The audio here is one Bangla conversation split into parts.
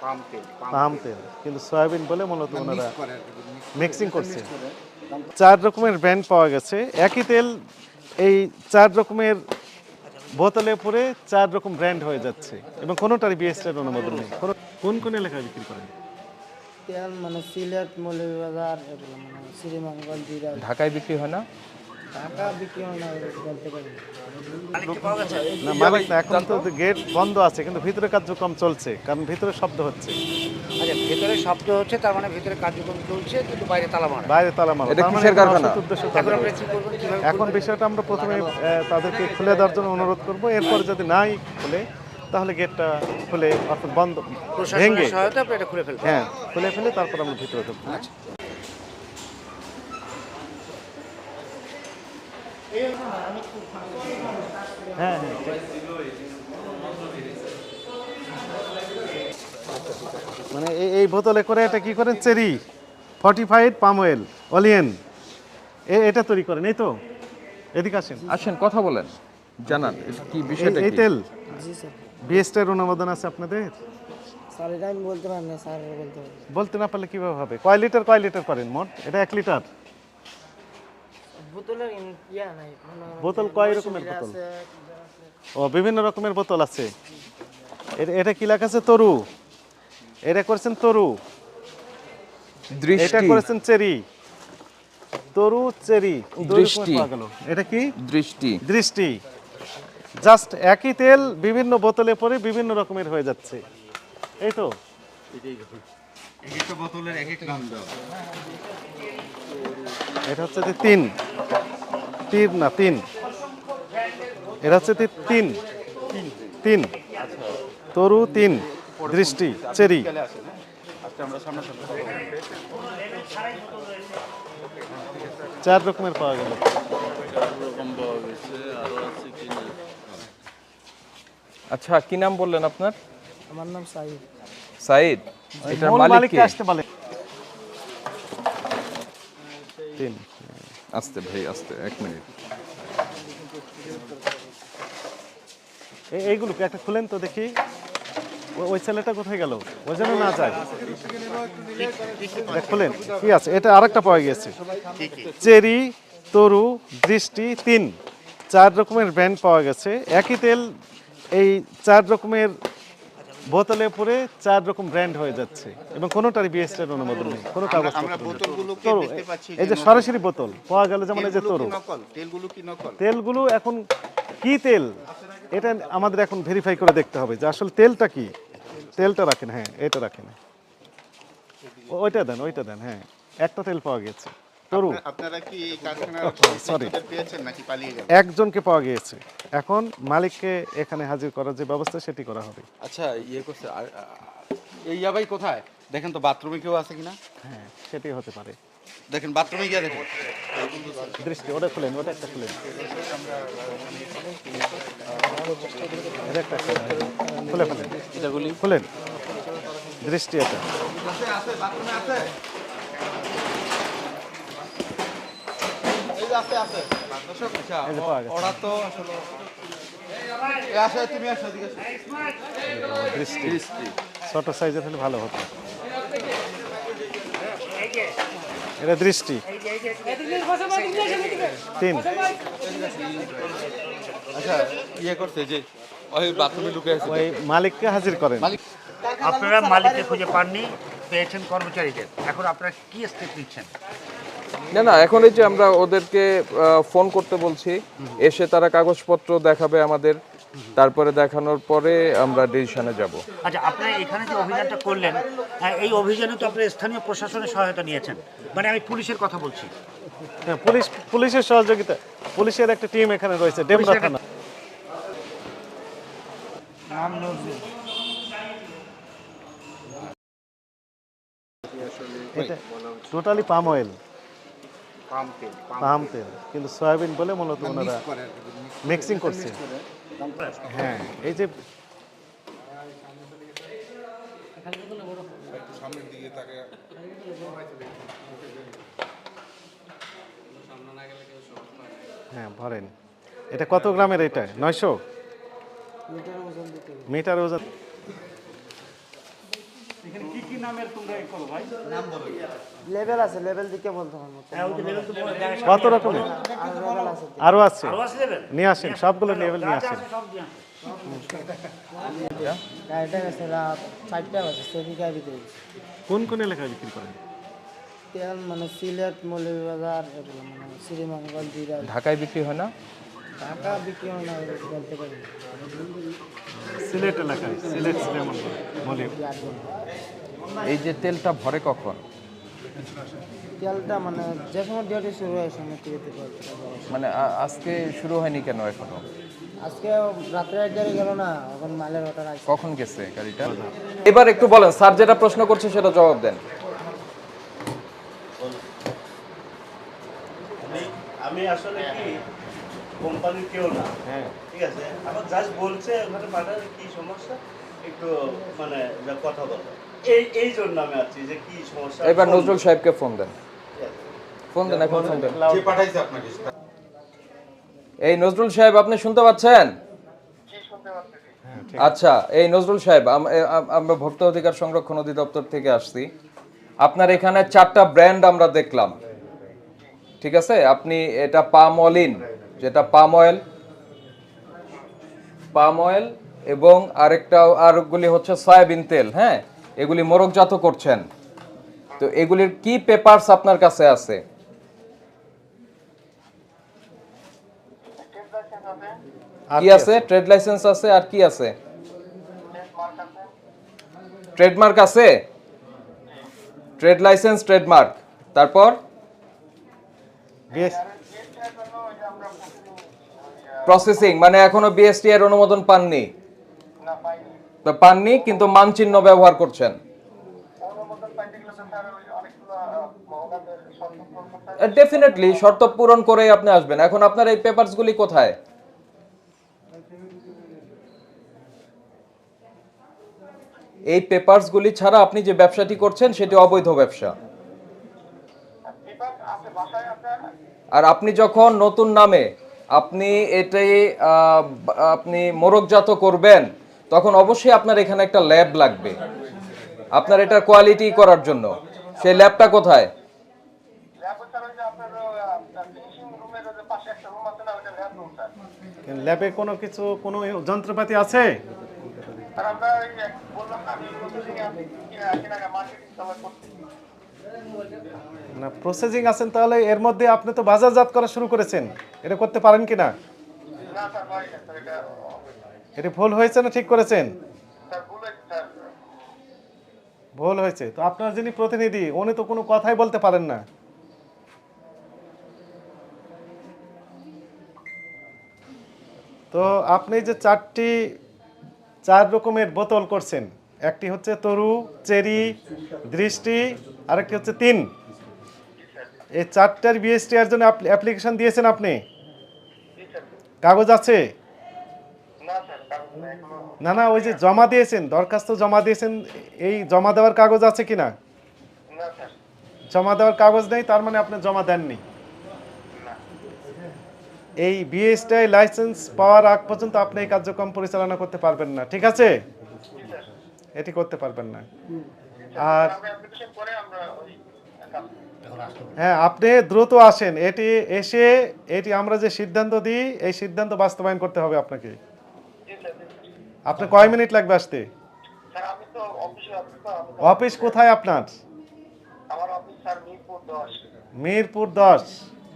পাম তেল কিন্তু সয়াবিন বলে মূলত ওনারা মিক্সিং করছে। চার রকমের ব্র্যান্ড পাওয়া গেছে। একই তেল এই চার রকমের বোতলে পরে চার রকম ব্র্যান্ড হয়ে যাচ্ছে। এবং কোনোটারই বিএসটির অনুমোদন নেই। কোনো- কোন কোন এলাকায় বিক্রি করেন? তেল মানে সিলেট মৌলভীবাজার এগুলো মানে শ্রীমঙ্গল ঢাকায় বিক্রি হয় না? না বলতে পারি। না। না মালিক না এখন তো গেট বন্ধ আছে কিন্তু ভিতরে কার্যক্রম চলছে কারণ ভিতরে শব্দ হচ্ছে। আচ্ছা ভেতরে শব্দ হচ্ছে তার মানে ভেতরে কার্যক্রম চলছে কিন্তু বাইরে তালা মারা। বাইরে তালা মারা। এটা মানে কিসের কারখানা? এখন বিষয়টা আমরা প্রথমে তাদেরকে খুলে দেওয়ার জন্য অনুরোধ করব। এরপর যদি নাই খুলে তাহলে গেটটা খুলে অর্থাৎ বন্ধ ভেঙে প্রশাসনের সহায়তা আপনি এটা খুলে ফেলবেন হ্যাঁ খুলে ফেলে তারপর আমরা ভিতরে ঢুকবো। হ্যাঁ হ্যাঁ। মানে এই এই বোতলে করে এটা কি করেন? Cherry fortified palm oil olein এটা তৈরি করেন এই তো? এদিকে আসেন। আসেন কথা বলেন। জানান কি এই- বিষয়টা এই তেল? জি স্যার। অনুমোদন আছে আপনাদের? স্যার এটা আমি বলতে পারি না স্যার বলতে পারি বলতে না পারলে কীভাবে হবে? কয় লিটার কয় লিটার করেন মোট? এটা এক লিটার? বোতলের ইয়া নাই মানে বোতল কয় রকমের বোতল? আছে, ও বিভিন্ন রকমের বোতল আছে। এটা- এটা কি লেখা আছে? তরু। এটা করেছেন তরু। এটা করেছেন চেরি। তরু চেরি। দৃষ্টি। এটা কি? দৃষ্টি। দৃষ্টি। জাস্ট একই তেল বিভিন্ন বোতলে পরে বিভিন্ন রকমের হয়ে যাচ্ছে। এই তো। এক একটা বোতলের এক এক নাম দাও এটা হচ্ছে যে তিন। তিন না তিন। এটা হচ্ছে যে তিন। তিন। তরু তিন। দৃষ্টি চেরি। আজকে আমরা সামনে সামনে চার রকমের পাওয়া গেল। আচ্ছা কি নাম বললেন আপনার? আমার নাম সাইদ। সাইদ এটার মালিক কে? আসতে বলে। তিন। আস্তে ভাই, আস্তে, এক মিনিট। এই- এইগুলোকে একটা খুলেন তো দেখি? ওই ছেলেটা কোথায় গেল? ওই যেন না যায়। খুলেন। কি আছে? এটা আরেকটা পাওয়া গেছে চেরি, তরু, দৃষ্টি, তিন। চার রকমের ব্র্যান্ড পাওয়া গেছে। একই তেল, এই চার রকমের বোতলে পরে চার রকম ব্র্যান্ড হয়ে যাচ্ছে। এবং কোনোটারই বিএসটির অনুমোদন নেই কোনো কাগজ আমরা বোতলগুলোকে তরু দেখতে পাচ্ছি এই যে সরাসরি বোতল পাওয়া গেল যেমন এই যে তরু। নকল? তেলগুলো কি নকল? তেলগুলো এখন কি তেল? এটা আমাদের এখন ভেরিফাই করে দেখতে হবে যে আসলে তেলটা কি। তেলটা রাখেন হ্যাঁ এটা রাখেন। ওইটা দেন ওইটা দেন হ্যাঁ একটা তেল পাওয়া গেছে। তরু আপনারা- কি নাকি পালিয়ে গেল একজনকে পাওয়া গিয়েছে। এখন মালিককে এখানে হাজির করার যে ব্যবস্থা সেটি করা হবে। আচ্ছা ইয়ে করছে এই ইয়াবাই কোথায়? দেখেন তো বাথরুমে কেউ আছে কিনা? হ্যাঁ সেটি হতে পারে। দেখেন বাথরুমে গিয়ে দেখেন। দৃষ্টি ওটা খুলেন ওটা একটা খুলেন। এটা একটা খুলেন, খুলে ফেলেন। এটাগুলি খুলেন। দৃষ্টি এটা। ওরা তো আসলে ছোট সাইজের হলে ভালো হতো। এটা দৃষ্টি। তিন। আচ্ছা ইয়ে করছে যে ওই বাথরুমে ঢুকে আছে। ওই মালিককে হাজির করেন। আপনারা মালিককে খুঁজে পাননি পেয়েছেন কর্মচারীদের। এখন আপনারা কি স্টেপ নিচ্ছেন? না না এখন এই যে আমরা ওদেরকে আহ, ফোন করতে বলছি এসে তারা কাগজপত্র দেখাবে আমাদের তারপরে দেখানোর পরে আমরা ডিসিশনে যাব। আচ্ছা আপনারা এখানে যে অভিযানটা করলেন হ্যাঁ, এই অভিযানে তো আপনারা স্থানীয় প্রশাসনের সহায়তা নিয়েছেন। মানে আমি পুলিশের কথা বলছি। হ্যাঁ, পুলিশ পুলিশের সহযোগিতা পুলিশের একটা টিম এখানে রয়েছে ডেমরা থানা। এটা টোটালি পাম অয়েল পাম তেল কিন্তু সয়াবিন বলে মূলত ওনারা মিক্সিং করছে। হ্যাঁ এই যে হ্যাঁ ভরেন। এটা কত গ্রামের এটা? নয়শো? মিটার ওজন দিতে হবে। মিটার ওজন এখানে কি নামের তোমরা এ করো ভাই? লেভেল আছে লেভেল দিকে বলতে হবে না। হ্যাঁ বলে। কত রকমের? আর আছে। আরও আছে। আরও আছে? level? নিয়ে আসেন সবগুলো লেভেল নিয়ে আসেন। কোন কোন এলাকায় বিক্রি করেন? তেল মানে সিলেট মৌলভীবাজার এগুলো মানে শ্রীমঙ্গল ঢাকায় বিক্রি হয় না? ঢাকা বিক্রি হয় না বলতে পারি সিলেট এলাকায় সিলেট বলি আট ঘণ্টা। এই যে তেলটা ভরে কখন? তেলটা মানে যে সময় ডিউটি শুরু হয় সময় মানে আজকে শুরু হয়নি কেন এখনও? আজকে রাত্রে গাড়ি গেল না এখন মালের অর্ডার আছে কখন গেছে গাড়িটা? এবার একটু বলেন স্যার যেটা প্রশ্ন করছে সেটা জবাব দেন। আমি- আমি আসলে কি কোম্পানির কেউ না হ্যাঁ। ঠিক আছে? আমার জাস্ট বলছে ওখানে পাঠার কি সমস্যা? একটু মানে কথা বলো। এই এই জন্য আমি আছি যে কি সমস্যা? এবার নজরুল সাহেবকে ফোন দেন। ফোন দেন এখন ফোন দেন। যে পাঠাইছে আপনাকে এই নজরুল সাহেব আপনি শুনতে পাচ্ছেন? আচ্ছা এই নজরুল সাহেব আমরা ভোক্তা অধিকার সংরক্ষণ অধিদপ্তর থেকে আসছি। আপনার এখানে চারটা ব্র্যান্ড আমরা দেখলাম। ঠিক আছে? আপনি এটা পাম অলিন যেটা পাম অয়েল পাম অয়েল এবং আরেকটা আরেকগুলি হচ্ছে সয়াবিন তেল হ্যাঁ? এগুলি মোরকজাত করছেন। তো এগুলির কি পেপারস আপনার কাছে আছে? কি আছে? ট্রেড লাইসেন্স আছে আর কি আছে? ট্রেডমার্ক আছে। ট্রেড লাইসেন্স ট্রেডমার্ক তারপর? প্রসেসিং মানে এখনও বিএসটি এর অনুমোদন পাননি। পাননি, কিন্তু মানচিহ্ন ব্যবহার করছেন। ডেফিনেটলি শর্ত পূরণ করেই আপনি আসবেন। এখন আপনার এই পেপারসগুলি কোথায়? এই পেপারসগুলি ছাড়া আপনি যে ব্যবসাটি করছেন, সেটি অবৈধ ব্যবসা। আর আপনি যখন নতুন নামে আপনি এটাই আপনি মোরকজাত করবেন তখন অবশ্যই আপনার এখানে একটা ল্যাব লাগবে। আপনার এটা কোয়ালিটি করার জন্য। সেই ল্যাবটা কোথায়? ল্যাবে কোনো কিছু কোনো যন্ত্রপাতি আছে? না প্রসেসিং আছেন তাহলে এর মধ্যে আপনি তো বাজারজাত করা শুরু করেছেন। এটা করতে পারেন কি না এটা ভুল হয়েছে না ঠিক করেছেন? ভুল হয়েছে। তো আপনার যিনি প্রতিনিধি উনি তো কোনো কথাই বলতে পারেন না। তো আপনি যে চারটি চার রকমের বোতল করছেন একটি হচ্ছে তরু চেরি দৃষ্টি আরেকটি হচ্ছে তিন। এই চারটার বিএসটি এর জন্য অ্যাপ্লিকেশন দিয়েছেন আপনি? কাগজ আছে? না না ওই যে জমা দিয়েছেন দরখাস্ত জমা দিয়েছেন এই জমা দেওয়ার কাগজ আছে কি না জমা দেওয়ার কাগজ নেই তার মানে আপনি জমা দেননি? এই বিএসটিআই লাইসেন্স পাওয়ার আগ পর্যন্ত আপনি এই কার্যক্রম পরিচালনা করতে পারবেন না ঠিক আছে? এটি করতে পারবেন না। আর হ্যাঁ আপনি দ্রুত আসেন এটি এসে এটি আমরা যে সিদ্ধান্ত দিই এই সিদ্ধান্ত বাস্তবায়ন করতে হবে আপনাকে। আপনি কয় মিনিট লাগবে আসতে? অফিস কোথায় আপনার? মিরপুর দশ।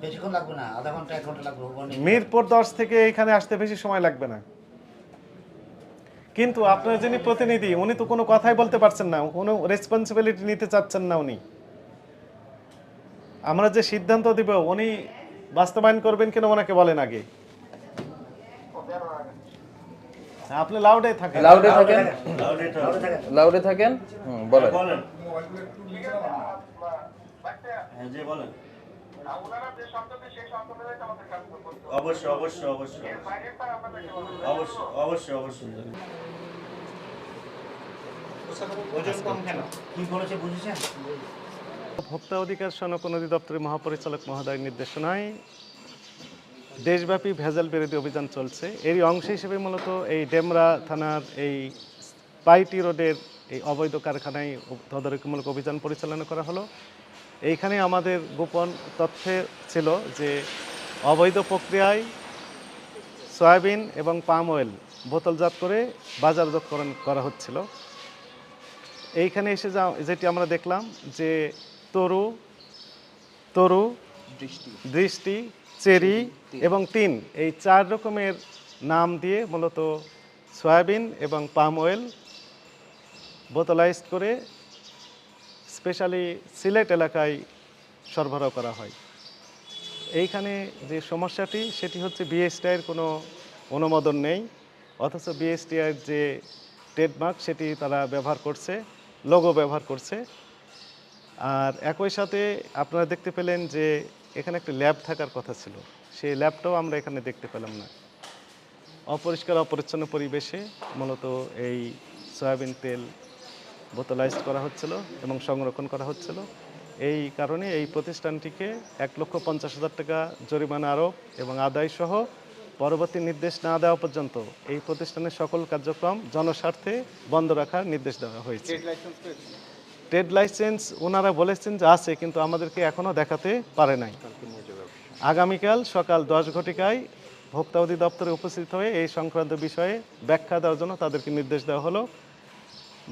বেশিক্ষণ লাগবে না আধা ঘণ্টা এক ঘণ্টা লাগবে ওখানে। মিরপুর দশ থেকে এখানে আসতে বেশি সময় লাগবে না। কিন্তু আপনার যিনি প্রতিনিধি উনি তো কোনো কথাই বলতে পারছেন না কোনো রেসপন্সিবিলিটি নিতে চাচ্ছেন না উনি। আমরা যে সিদ্ধান্ত দিব উনি বাস্তবায়ন করবেন কিনা ওনাকে বলেন আগে। আপনি লাউডে থাকেন। লাউডে থাকেন? লাউডে থাকেন। হুম বলেন। বলেন। হ্যাঁ জি বলেন। অবশ্যই অবশ্যই অবশ্যই। অবশ্যই অবশ্যই অবশ্যই। ভোক্তা অধিকার সনক অধিদপ্তরের মহাপরিচালক মহোদয়ের নির্দেশনায় দেশব্যাপী ভেজাল বিরোধী অভিযান চলছে। এরই অংশ হিসেবে মূলত এই ডেমরা থানার এই পাইটি রোডের এই অবৈধ কারখানায় তদারকিমূলক অভিযান পরিচালনা করা হলো। এইখানে আমাদের গোপন তথ্যে ছিল যে অবৈধ প্রক্রিয়ায় সয়াবিন এবং পাম অয়েল বোতলজাত করে বাজারজাতকরণ করা হচ্ছিল। এইখানে এসে যা যেটি আমরা দেখলাম যে তরু তরু দৃষ্টি। চেরি এবং তিন। এই চার রকমের নাম দিয়ে মূলত সয়াবিন এবং পাম অয়েল বোতলাইজ করে স্পেশালি সিলেট এলাকায় সরবরাহ করা হয়। এইখানে যে সমস্যাটি সেটি হচ্ছে বিএসটিআইয়ের কোনো অনুমোদন নেই। অথচ বিএসটিআইয়ের যে ট্রেডমার্ক সেটি তারা ব্যবহার করছে লোগো ব্যবহার করছে। আর একই সাথে আপনারা দেখতে পেলেন যে এখানে একটা ল্যাব থাকার কথা ছিল। সেই ল্যাবটাও আমরা এখানে দেখতে পেলাম না। অপরিষ্কার, অপরিচ্ছন্ন পরিবেশে মূলত এই সয়াবিন তেল বোতলাইজ করা হচ্ছিল এবং সংরক্ষণ করা হচ্ছিল। এই কারণে এই প্রতিষ্ঠানটিকে এক লক্ষ পঞ্চাশ হাজার টাকা জরিমানা আরোপ এবং আদায় সহ পরবর্তী নির্দেশ না দেওয়া পর্যন্ত এই প্রতিষ্ঠানের সকল কার্যক্রম জনস্বার্থে বন্ধ রাখার নির্দেশ দেওয়া হয়েছে। ট্রেড লাইসেন্স ওনারা বলেছেন যে আছে, কিন্তু আমাদেরকে এখনও দেখাতে পারে নাই। আগামীকাল সকাল দশ ঘটিকায় ভোক্তা অধিদপ্তরে উপস্থিত হয়ে এই সংক্রান্ত বিষয়ে ব্যাখ্যা দেওয়ার জন্য তাদেরকে নির্দেশ দেওয়া হলো।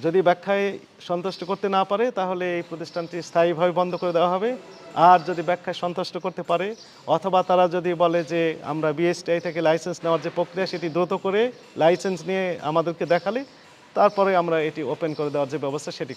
যদি ব্যাখ্যায় সন্তুষ্ট করতে না পারে, তাহলে এই প্রতিষ্ঠানটি স্থায়ীভাবে বন্ধ করে দেওয়া হবে। আর যদি ব্যাখ্যায় সন্তুষ্ট করতে পারে, অথবা তারা যদি বলে যে আমরা বিএসটিআই থেকে লাইসেন্স নেওয়ার যে প্রক্রিয়া, সেটি দ্রুত করে লাইসেন্স নিয়ে আমাদেরকে দেখালে, তারপরে আমরা এটি ওপেন করে দেওয়ার যে ব্যবস্থা, সেটি।